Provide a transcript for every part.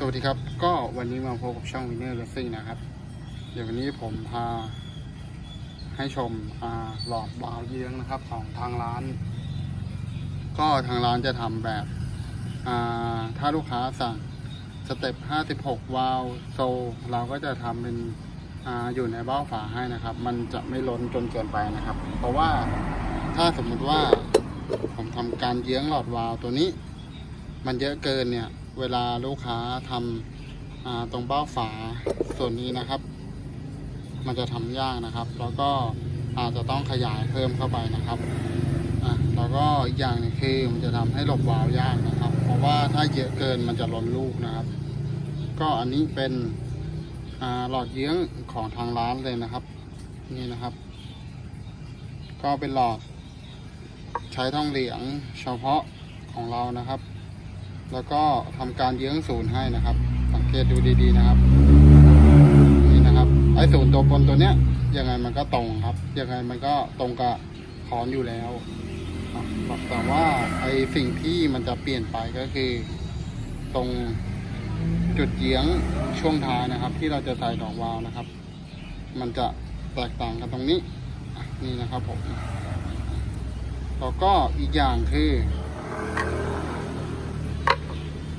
สวัสดีครับ ก็วันนี้มาพบกับช่องวินเนอร์เลสซิ่งนะครับ เดี๋ยววันนี้ผมพา ให้ชมหลอดวาล์วเยื้องนะครับ ของทางร้าน ก็ทางร้านจะทำแบบถ้าลูกค้าสั่งสเต็ป 56 วาล์วโซ เราก็จะทำเป็นออยู่ในเบ้าฝาให้นะครับ มันจะไม่ล้นจนเกินไปนะครับ เพราะว่าถ้าสมมุติว่าผมทำการเยื้องหลอดวาล์วตัวนี้ มันเยอะเกินเนี่ย เวลาลูกค้าทำาตรงเบ้าฝาส่วนนี้นะครับ มันจะทำยากนะครับ แล้วก็อาจจะต้องขยายเพิ่มเข้าไปนะครับแล้วก็อีกอย่างหนึงคือมันจะทำให้หลบวาวยากนะครับ เพราะว่าถ้าเยอะเกินมันจะล้นลูกนะครับ ก็อันนี้เป็นหลอดเยื้องของทางร้านเลยนะครับ นี่นะครับ ก็เป็นหลอดใช้ทองเหลืองเฉพาะของเรานะครับ แล้วก็ทำการเยื้องศูนย์ให้นะครับ สังเกตดูดีๆนะครับนี่นะครับไอ้ศูนย์ตัวบนตัวเนี้ยยังไงมันก็ตรงครับยังไงมันก็ตรงกับขอนอยู่แล้วแต่ว่าไอ้สิ่งที่มันจะเปลี่ยนไปก็คือตรงจุดเยื้องช่วงท้ายนะครับ ที่เราจะใส่ดอกวาวนะครับ มันจะแตกต่างกันตรงนี้นี่นะครับผมแล้วก็อีกอย่างคือ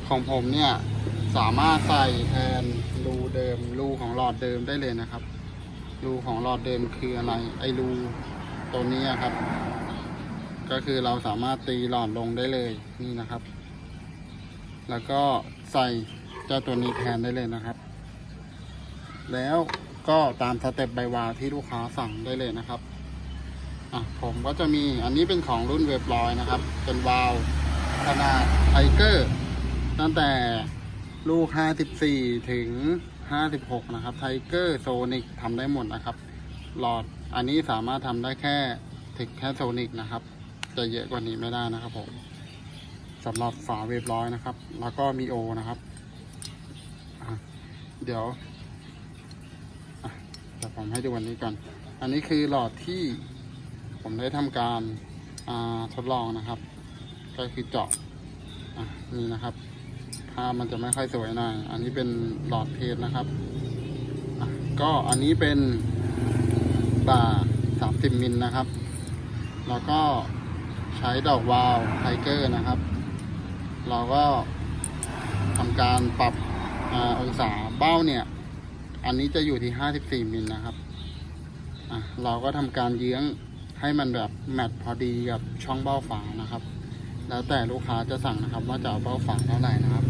ของผมเนี่ยสามารถใส่แทนรูเดิมรูของหลอดเดิมได้เลยนะครับรูของหลอดเดิมคืออะไร ไอรูตัวนี้ครับ ก็คือเราสามารถตีหลอดลงได้เลยนี่นะครับ แล้วก็ใส่เจ้าตัวนี้แทนได้เลยนะครับ แล้วก็ตามสเต็ปใบวาวที่ลูกค้าสั่งได้เลยนะครับอะผมก็จะมีอันนี้เป็นของรุ่นเว็บลอยนะครับ เป็นวาล์วขนาดไทเกอร์ ตั้งแต่ลูก 54 ถึง 56 นะครับไทเกอร์โซนิกทำได้หมดนะครับ หลอดอันนี้สามารถทำได้แค่ถึงแค่โซนิกนะครับ จะเยอะกว่านี้ไม่ได้นะครับผมสำหรับฝาเวฟร้อยนะครับ แล้วก็มีโอนะครับเดี๋ยวอะผมให้ดูวันนี้ก่อน อันนี้คือหลอดที่ผมได้ทำการทดลองนะครับ ก็คือเจาะนี่นะครับาพมันจะไม่ค่อยสวยหน่อย อันนี้เป็นหลอดเพจนะครับ ก็อันนี้เป็นบ่า30มิลนะครับ แล้วก็ใช้ดอกวาวไทเกอร์นะครับ เราก็ทำการปรับอองศาเบ้าเนี่ย อันนี้จะอยู่ที่54มิลนะครับ เราก็ทำการเยื้องให้มันแบบแมทพอดีกับช่องเบ้าฝานะครับ แล้วแต่ลูกค้าจะสั่งนะครับว่าจะเอาเบ้าฝาเท่าไหร่นะครับ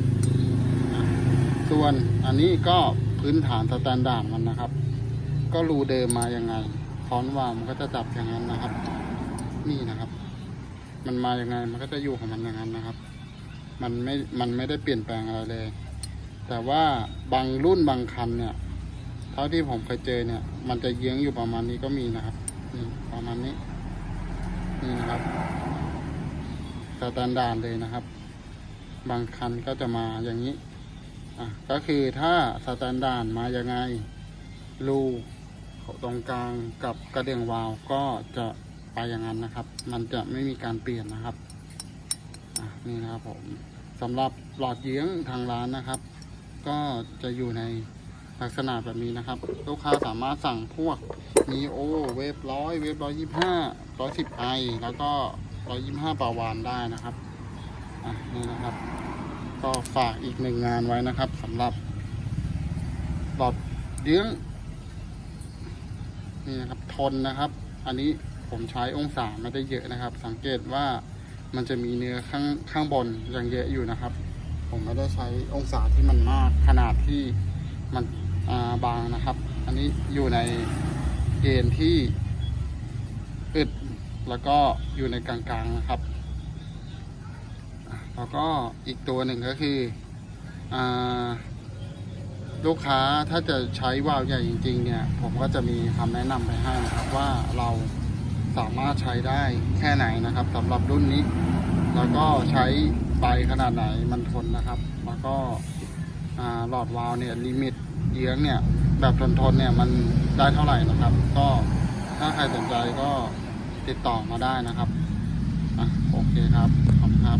ส่วนอันนี้ก็พื้นฐานสแตนดาร์ดมันนะครับ ก็รูเดิมมายังไงค้อนวามันก็จะจับอย่างนั้นนะครับ นี่นะครับ มันมาอยังไงมันก็จะอยู่ของมันอย่างนั้นนะครับ มันไม่มันไม่ได้เปลี่ยนแปลงอะไรเลย แต่ว่าบางรุ่นบางคันเนี่ย เท่าที่ผมเคยเจอเนี่ย มันจะเยื้องอยู่ประมาณนี้ก็มีนะครับนี่ประมาณนี้นี่นะครับสแตนดาร์ดเลยนะครับ บางคันก็จะมาอย่างนี้ ก็คือถ้าสแตนดาร์ดมายังไงรูตรงกลางกับกระเดื่องวาล์วก็จะไปอย่างนั้นนะครับ มันจะไม่มีการเปลี่ยนนะครับนี่นะครับผมสำหรับหลอดเยื้องทางร้านนะครับ ก็จะอยู่ในลักษณะแบบนี้นะครับ ลูกค้าสามารถสั่งพวกมีโอเวฟร้อยเวฟร้อยยี่ห้าร้อยสิบไอแล้วก็ร้อยยี่ห้าปาวานได้นะครับอะนี่นะครับ ก็ฝากอีกหนึ่งงานไว้นะครับสำหรับหลอดเยื้องนี่นะครับทนนะครับ อันนี้ผมใช้องศาไม่ได้เยอะนะครับ สังเกตว่ามันจะมีเนื้อข้างข้างบนยังเยอะอยู่นะครับ ผมไม่ได้ใช้องศาที่มันมากขนาดที่มันาบางนะครับ อันนี้อยู่ในเกณฑ์ที่อึดแล้วก็อยู่ในกลางๆนะครับ แล้วก็อีกตัวหนึ่งก็คืออลูกค้าถ้าจะใช้วาล์วใหญ่จริง ๆ เนี่ย ผมก็จะมีคำแนะนำไปให้นะครับว่าเราสามารถใช้ได้แค่ไหนนะครับสำหรับรุ่นนี้ แล้วก็ใช้ไปขนาดไหนมันทนนะครับ แล้วก็หลอดวาล์วเนี่ยลิมิตเยื้องเนี่ย แบบทนทนเนี่ยมันได้เท่าไหร่นะครับ ก็ถ้าใครสนใจก็ติดต่อมาได้นะครับอโอเคครับ ขอบคุณครับ